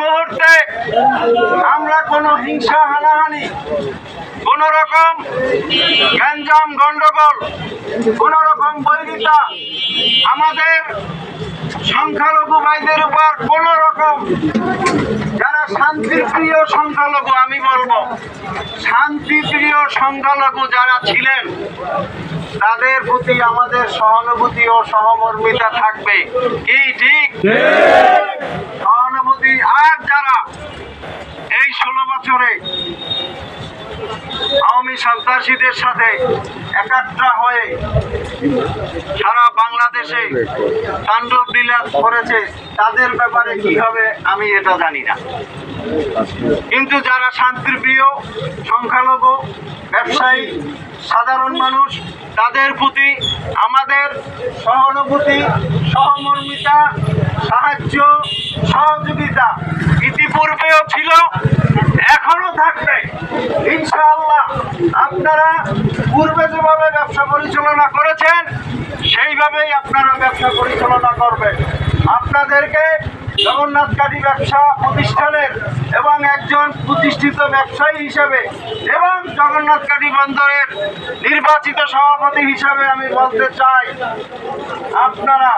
মুহূর্তে আমরা কোনো হিংসা হানাহানি কোন রকম গ্যাঞ্জাম গন্ডগোল কোন রকম বৈরিতা আমাদের সংখ্যালঘু ভাইদের উপর কোন রকম যারা শান্তিপ্রিয় সংখ্যালঘু আমি বলব শান্তিপ্রিয় সংখ্যালঘু যারা ছিলেন তাদের প্রতি আমাদের সহানুভূতি ও সহমর্মিতা থাকবে। কি ঠিক? আর যারা এই ষোলো বছরে আওয়ামী সন্ত্রাসীদের সাথে একাত্রা হয়ে সারা বাংলাদেশে তাণ্ডব বিলাস করেছে, তাদের ব্যাপারে কি হবে আমি এটা জানি না। কিন্তু যারা শান্তিপ্রিয়, সংখ্যালঘু, ব্যবসায়ী, সাধারণ মানুষ, তাদের প্রতি আমাদের সহানুভূতি, সহমর্মিতা, সাহায্য, সহযোগিতা ইতিপূর্বেও ছিল এখনও থাকবে। ইনশাআল্লাহ আপনারা পূর্বে যেভাবে ব্যবসা পরিচালনা করেছেন, সেইভাবেই আপনারা ব্যবসা পরিচালনা করবেন। আপনাদেরকে জগন্নাথ কাঠি ব্যবসা প্রতিষ্ঠানের এবং একজন প্রতিষ্ঠিত ব্যবসায়ী হিসাবে এবং জগন্নাথ কাঠি বন্দরের নির্বাচিত সভাপতি হিসাবে আমি বলতে চাই, আপনারা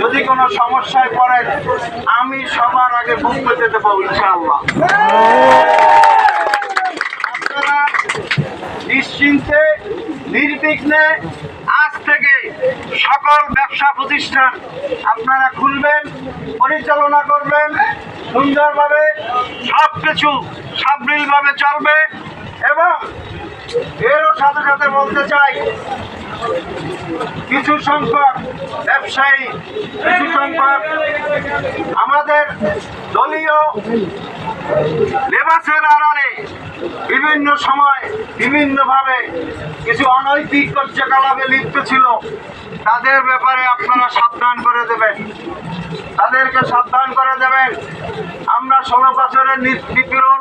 যদি কোনো সমস্যায় পড়েন, আমি সবার আগে বুক পেতে দেবো ইনশাআল্লাহ। আপনারা নিশ্চিন্তে, নির্বিঘ্নে সকল ব্যবসা প্রতিষ্ঠান আপনারা খুলবেন, পরিচালনা করবেন, সুন্দরভাবে সব কিছু সাবলীলভাবে চলবে এবং এরও সাথে সাথে বলতে চাই, কিছু সংখ্যক ব্যবসায়ী, কিছু সংখ্যক আমাদের দলীয় লেবাসের আড়ালে বিভিন্ন সময় বিভিন্নভাবে কিছু অনৈতিক কার্যকলাপে লিপ্ত ছিল। তাদের ব্যাপারে আপনারা সাবধান করে দেবেন। তাদেরকে সাবধান করে দেবেন। আমরা ষোলো বছরের নিপীড়ন,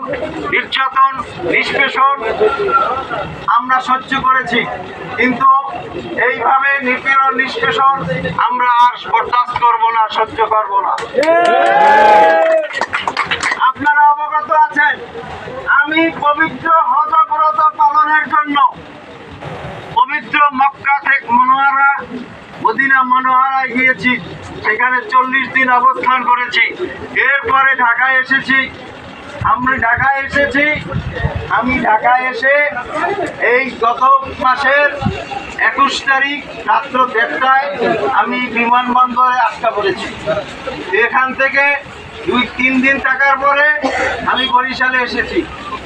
নির্যাতন, নিষ্পেষণ আমরা সহ্য করেছি। কিন্তু এইভাবে নিপীড়ন, নিষ্পেষণ আমরা আর বরদাস্ত করব না, সহ্য করব না আপনারা অবগত আছেন আমি পবিত্র হজব্রত পালনের জন্য পবিত্র মক্কা থেকে মনোহারা মদিনা মনোহারায় গিয়েছি। সেখানে চল্লিশ দিন অবস্থান করেছি। এরপরে ঢাকায় এসেছি। আমি ঢাকায় এসেছি। আমি ঢাকায় এসে এই গত মাসের একুশ তারিখ রাত্র দেড়টায় আমি বিমানবন্দরে আটকা পড়েছি। এখান থেকে দুই তিন দিন থাকার পরে আমি বরিশালে এসেছি।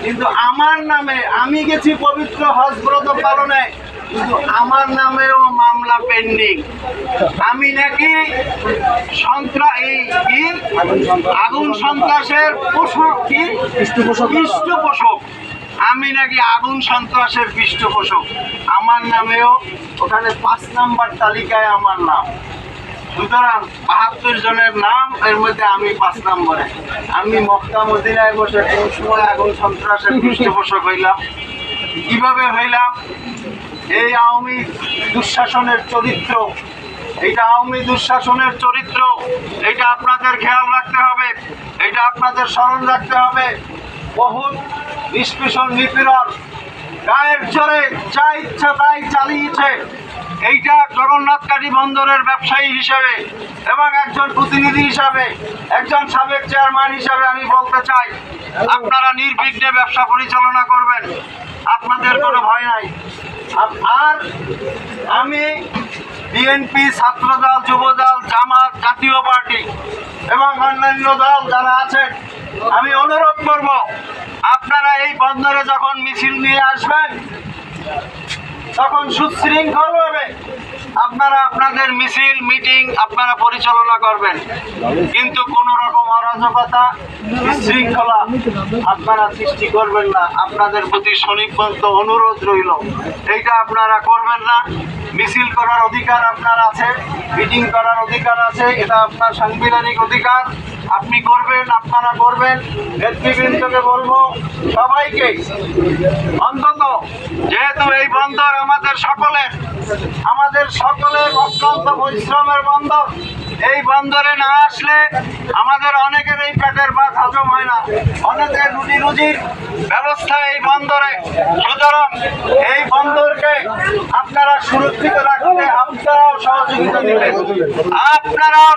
কিন্তু আমার নামে আমি গেছি পবিত্র হজ ব্রত পালনে কিন্তু আমার নামেও মামলা পেন্ডিং আমি নাকি সন্ত্রাস এই আগুন সন্ত্রাসের পোষক কি? পৃষ্ঠপোষক। আমি নাকি আগুন সন্ত্রাসের পৃষ্ঠপোষক। আমার নামেও ওখানে পাঁচ নাম্বার তালিকায় আমার নাম। সুতরাং বাহাত্তর জনের নাম এর মধ্যে আমি পাঁচ নম্বরে। আমি মক্কা মদিনায় বসে কোন সময় আগুন সন্ত্রাসের পৃষ্ঠপোষক হইলাম? কীভাবে হইলাম? এই আওয়ামী দুঃশাসনের চরিত্র, এইটা আওয়ামী দুঃশাসনের চরিত্র এটা আপনাদের খেয়াল রাখতে হবে এটা আপনাদের স্মরণ রাখতে হবে। বহুত নিষ্পেষণ নিপীড়ন, গায়ের চরে যা ইচ্ছা তাই চালিয়েছে। এইটা জগন্নাথ কাঠি বন্দরের ব্যবসায়ী হিসেবে এবং একজন প্রতিনিধি হিসাবে, একজন সাবেক চেয়ারম্যান হিসাবে আমি বলতে চাই, আপনারা নির্বিঘ্নে ব্যবসা পরিচালনা করবেন, আপনাদের কোনো ভয় নাই। আর আমি বিএনপি, ছাত্রদল, যুবদল, জামাত, জাতীয় পার্টি এবং অন্যান্য দল যারা আছেন, আমি অনুরোধ করব, আপনারা এই বন্দরে যখন মিছিল নিয়ে আসবেন তখন সুশৃঙ্খলভাবে আপনারা আপনাদের মিছিল, মিটিং আপনারা পরিচালনা করবেন। কিন্তু কোন রকম অরাজকতা, বিশৃঙ্খলা আপনারা সৃষ্টি করবেন না। আপনাদের প্রতি সনিপন্ত অনুরোধ রইল। এইটা আপনারা করবেন না। মিছিল করার অধিকার আপনার আছে, মিটিং করার অধিকার আছে, এটা আপনার সাংবিধানিক অধিকার। আপনি করবেন, আপনারা করবেন, নেতৃবৃন্দকে বলব সবাইকে। অন্তত যেহেতু এই বন্দর আমাদের সকলের আমাদের সকলের অত্যন্ত পরিশ্রমের বন্দর, এই বন্দরে না আসলে আমাদের অনেকের এই পেটের ভাত হজম হয় না। অনেকের রুটি রুজির ব্যবস্থা এই বন্দরে। সুতরাং এই বন্দরকে আপনারা সুরক্ষিত রাখতে আপনারাও সহযোগিতা দেবেন আপনারাও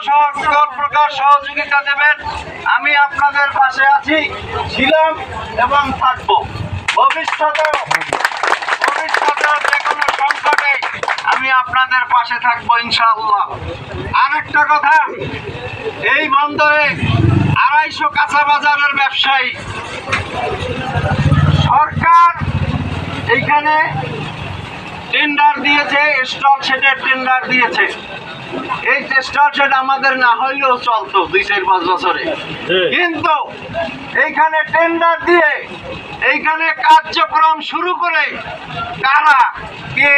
প্রকার সহযোগিতা দেবেন আমি আপনাদের পাশে আছি, ছিলাম এবং থাকব। ভবিষ্যতে কোনো আমি আপনাদের পাশে থাকব ইনশাআল্লাহ। আরেকটা কথা, এই বন্দরে আড়াইশো কাঁচা বাজারের ব্যবসায়ী। সরকার এইখানে টেন্ডার দিয়েছে স্টল সেটের টেন্ডার দিয়েছে। এই স্টল সেট আমাদের না হইলেও চলতো দুই চার পাঁচ বছরে। কিন্তু এইখানে টেন্ডার দিয়ে এইখানে কার্যক্রম শুরু করে কারা কে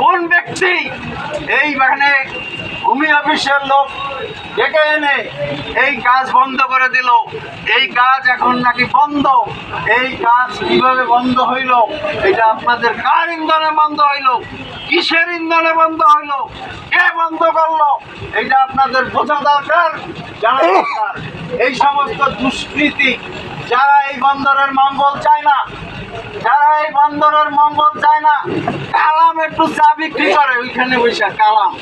কোন ব্যক্তি এইখানে ভূমি অফিসের লোক ডেকে এনে এই কাজ বন্ধ করে দিল। এই কাজ এখন নাকি বন্ধ। এই কাজ কীভাবে বন্ধ হইল? এটা আপনাদের কার ইন্ধনে বন্ধ হইল? কিসের ইন্ধনে বন্ধ হইল? কে বন্ধ করল? এটা আপনাদের বোঝা দরকার, জানা দরকার। এই সমস্ত দুষ্কৃতি, যারা এই বন্দরের মঙ্গল চায় না, যারা এই বন্দরের মঙ্গল চায় না, কালাম একটু চা বিক্রি করে, ওইখানে বৈশা কালাম।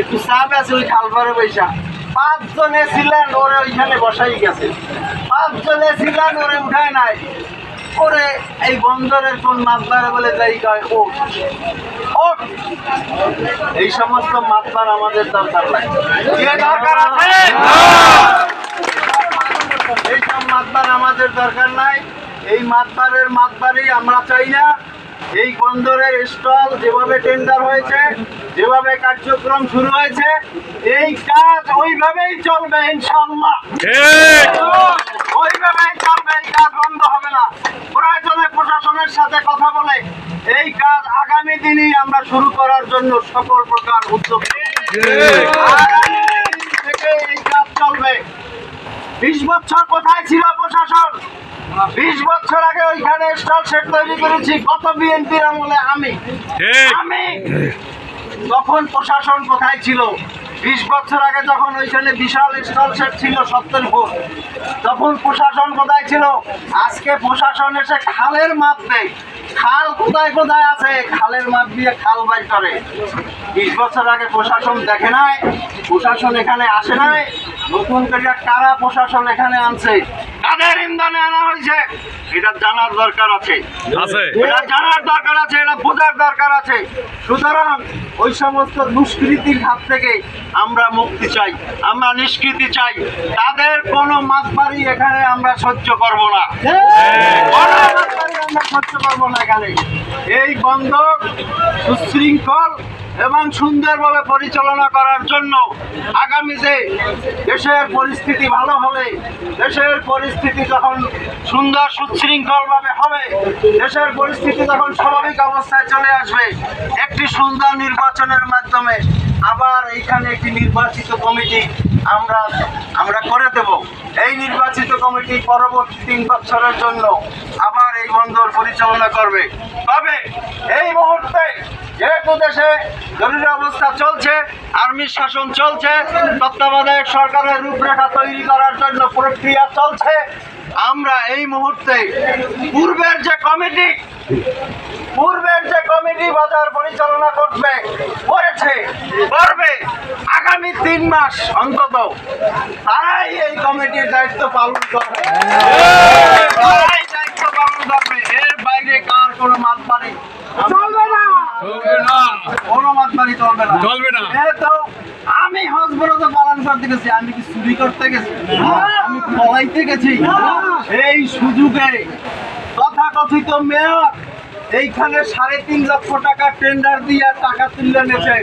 একটু চা বেছে ওই খালপারে বৈশা পাঁচজনে ছিলেন ওরে ওইখানে বসাই গেছে। পাঁচজনে ছিলেন ওরে উঠায় নাই। ওরে এই বন্দরের কোন মাছবারে বলে যাই কয় ও। এই সমস্ত মাছবার আমাদের দরকার নাই। দরকার আছে। এইসব মাতবার আমাদের দরকার নাই। এই মাতবারের মাতবারই আমরা চাই না। এই বন্দরের স্টল যেভাবে টেন্ডার হয়েছে যেভাবে কার্যক্রম শুরু হয়েছে এই কাজ ওইভাবেই চলবে ইনশাল্লাহ ওইভাবেই চলবে এই কাজ বন্ধ হবে না। প্রয়োজনে প্রশাসনের সাথে কথা বলে এই কাজ আগামী দিনেই আমরা শুরু করার জন্য সকল প্রকার উদ্যোগ। থেকে এই কাজ চলবে। বিশ বছর কোথায় ছিল প্রশাসন? বিশ বছর আগে ওইখানে স্টল সেট তৈরি করেছি কত বিএনপির আমলে আমি। আমি তখন প্রশাসন কোথায় ছিল? বিশ বছর আগে যখন ওইখানে বিশাল স্টল সেট ছিল সত্তর ফুট তখন প্রশাসন কোথায় ছিল? আজকে প্রশাসন এসে খালের মাপ দেয়। খাল কোথায় কোথায় আছে? খালের মাপ দিয়ে খাল বাই করে। বিশ বছর আগে প্রশাসন দেখে নাই প্রশাসন এখানে আসে নাই। নতুন করে কারা প্রশাসন এখানে আনছে? কাদের ইন্ধনে আনা হয়েছে। এটা জানার দরকার আছে। আছে। এটা জানার দরকার আছে এটা বোঝার দরকার আছে। সুতরাং ওই সমস্ত দুষ্কৃতির হাত থেকে আমরা মুক্তি চাই, আমরা নিষ্কৃতি চাই। তাদের কোনো মাতবাড়ি এখানে আমরা সহ্য করব না। আমরা সহ্য করব না এখানে। এই বন্দর সুশৃঙ্খল এবং সুন্দরভাবে পরিচালনা করার জন্য আগামীতে দেশের পরিস্থিতি ভালো হলে, দেশের পরিস্থিতি যখন সুন্দর সুশৃঙ্খলভাবে হবে, দেশের পরিস্থিতি যখন স্বাভাবিক অবস্থায় চলে আসবে, একটি সুন্দর নির্বাচনের মাধ্যমে আবার এইখানে একটি নির্বাচিত কমিটি আমরা আমরা করে দেব। এই নির্বাচিত কমিটি পরবর্তী তিন বছরের জন্য আবার এই বন্দর পরিচালনা করবে। তবে এই মুহূর্তে যেহেতু দেশে জরুরি অবস্থা চলছে আর্মির শাসন চলছে, তত্ত্বাবধায়ক সরকারের রূপরেখা তৈরি করার জন্য প্রক্রিয়া চলছে, আমরা এই মুহূর্তে পূর্বের যে কমিটি পূর্বের যে কমিটি বাজার পরিচালনা করবে করেছে করবে আগামী তিন মাস অন্তত। তারাই এই কমিটির দায়িত্ব পালন করবে। তারাই দায়িত্ব পালন করবে। এর বাইরে কার কোনো মাতবাড়ি চলবে না। কোনো মাতবাড়ি চলবে না। চলবে না। যেহেতু আমি হজবরত পালন করতে গেছি আমি কি চুরি করতে গেছি? আমি পলাইতে গেছি। এই সুযোগে তথাকথিত মেয়র এইখানে সাড়ে তিন লক্ষ টাকা টেন্ডার দিয়ে টাকা তুলে নেছে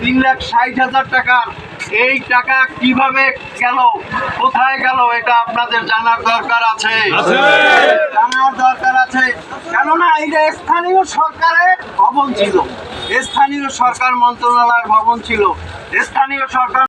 তিন লাখ ষাট হাজার টাকা। এই টাকা কীভাবে গেল? কোথায় গেল? এটা আপনাদের জানার দরকার আছে। জানার দরকার আছে। কেননা এটা স্থানীয় সরকারের ভবন ছিল। স্থানীয় সরকার মন্ত্রণালয়ের ভবন ছিল। স্থানীয় সরকার